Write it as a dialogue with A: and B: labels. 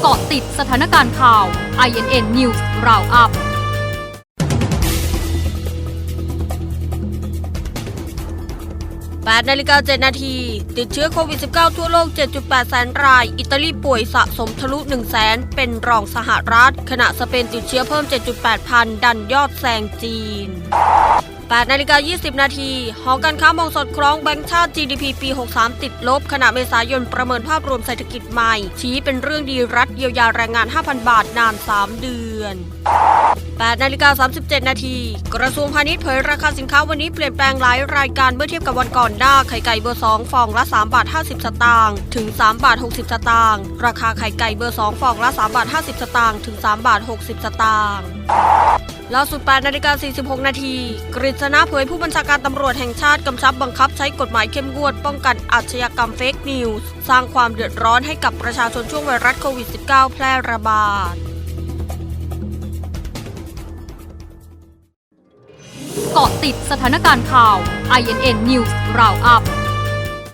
A: เกาะติดสถานการณ์ข่าว INN News Roundup
B: 8นาฬิกา7นาทีติดเชื้อโควิด -19 ทั่วโลก 7.8 แสนราย อิตาลีป่วยสะสมทะลุ 1 แสน เป็นรองสหรัฐ ขณะสเปนติดเชื้อเพิ่ม 7.8 พัน ดันยอดแซงจีน 8นาฬิกา20 นาทีหอการค้ามองสดคล้องแบงก์ชาติ GDP ปี 63 ติดลบ ขณะเมษายนประเมินภาพรวมเศรษฐกิจใหม่ ชี้เป็นเรื่องดีรัฐเยียวยาแรงงาน 5,000 บาทนาน 3 เดือน8นาฬิกา37 นาที กระทรวงพาณิชย์เผยราคาสินค้าวันนี้เปลี่ยนแปลงหลายรายการเมื่อเทียบกับวันก่อนหน้า ไข่ไก่เบอร์ 2 ฟองละ 3 บาท 50 สตางค์ถึง 3 บาท 60 สตางค์ ราคาไข่ไก่เบอร์ 2 ฟองละ 3 บาท 50 สตางค์ถึง 3 บาท 60 สตางค์ ล่าสุด8นาฬิกา46 นาทีกฤษณะเผยผู้บัญชาการตำรวจแห่งชาติกำชับบังคับใช้กฎหมายเข้มงวดป้องกันอาชญากรรมเฟกนิวส์สร้างความเดือดร้อนให้กับประชาชนช่วงไวรัสโควิด -19 แพร่ระบาด
A: เกาะติดสถานการณ์ข่าว INN News Roundup